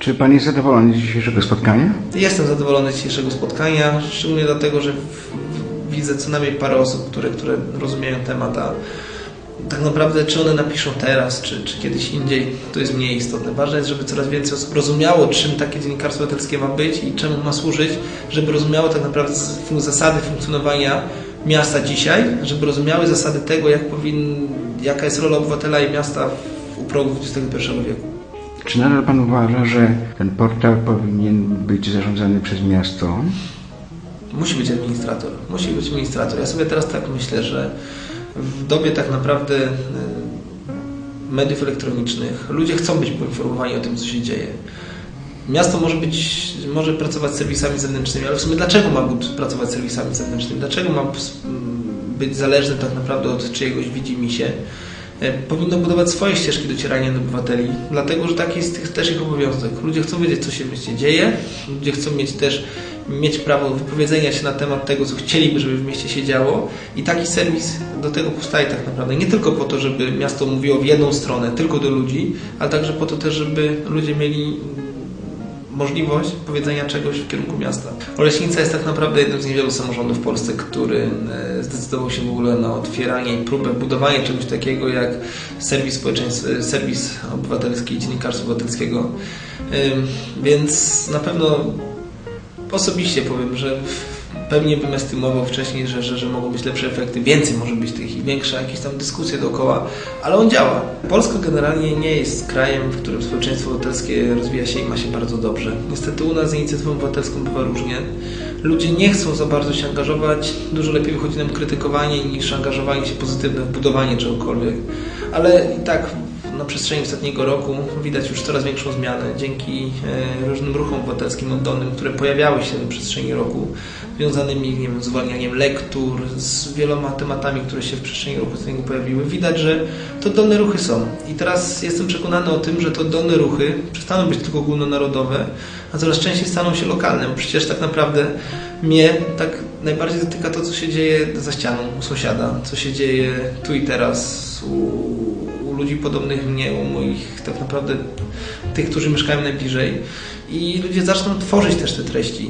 Czy pan jest zadowolony z dzisiejszego spotkania? Jestem zadowolony z dzisiejszego spotkania, szczególnie dlatego, że widzę co najmniej parę osób, które, które rozumieją temat, a tak naprawdę czy one napiszą teraz, czy, czy kiedyś indziej, to jest mniej istotne. Ważne jest, żeby coraz więcej osób rozumiało, czym takie dziennikarstwo obywatelskie ma być i czemu ma służyć, żeby rozumiało tak naprawdę zasady funkcjonowania miasta dzisiaj, żeby rozumiały zasady tego, jak powin, jaka jest rola obywatela i miasta u progu XXI wieku. Czy nadal pan uważa, że ten portal powinien być zarządzany przez miasto? Musi być administrator. Musi być administrator. Ja sobie teraz tak myślę, że w dobie tak naprawdę e, mediów elektronicznych ludzie chcą być poinformowani o tym, co się dzieje. Miasto może być, może pracować z serwisami zewnętrznymi, ale w sumie dlaczego ma pracować z serwisami zewnętrznymi? Dlaczego ma być zależny tak naprawdę od czyjegoś widzimisię? E, Powinno budować swoje ścieżki docierania do obywateli, dlatego że taki jest też ich obowiązek. Ludzie chcą wiedzieć, co się w mieście dzieje, ludzie chcą mieć też mieć prawo wypowiedzenia się na temat tego, co chcieliby, żeby w mieście się działo i taki serwis do tego powstaje tak naprawdę. Nie tylko po to, żeby miasto mówiło w jedną stronę, tylko do ludzi, ale także po to też, żeby ludzie mieli możliwość powiedzenia czegoś w kierunku miasta. Oleśnica jest tak naprawdę jednym z niewielu samorządów w Polsce, który e, zdecydował się w ogóle na otwieranie i próbę budowania czegoś takiego jak serwis społeczeństw, e, serwis obywatelski, dziennikarstwa obywatelskiego. Więc na pewno osobiście powiem, że pewnie bym estymował wcześniej, że, że, że mogą być lepsze efekty, więcej może być tych większa jakieś tam dyskusje dookoła, ale on działa. Polska generalnie nie jest krajem, w którym społeczeństwo obywatelskie rozwija się i ma się bardzo dobrze. Niestety u nas z inicjatywą obywatelską bywa różnie. Ludzie nie chcą za bardzo się angażować, dużo lepiej wychodzi nam krytykowanie niż angażowanie się pozytywne w budowanie czegokolwiek. Ale i tak na przestrzeni ostatniego roku widać już coraz większą zmianę dzięki e, różnym ruchom obywatelskim oddolnym, które pojawiały się na przestrzeni roku, związanymi nie wiem, z uwalnianiem lektur, z wieloma tematami, które się w przestrzeni ruchu ostatniego pojawiły. Widać, że to oddolne ruchy są. I teraz jestem przekonany o tym, że te oddolne ruchy przestaną być tylko ogólnonarodowe, a coraz częściej staną się lokalne. Bo przecież tak naprawdę mnie tak najbardziej dotyka to, co się dzieje za ścianą, u sąsiada, co się dzieje tu i teraz u ludzi podobnych mnie, u moich tak naprawdę tych, którzy mieszkają najbliżej. I ludzie zaczną tworzyć też te treści.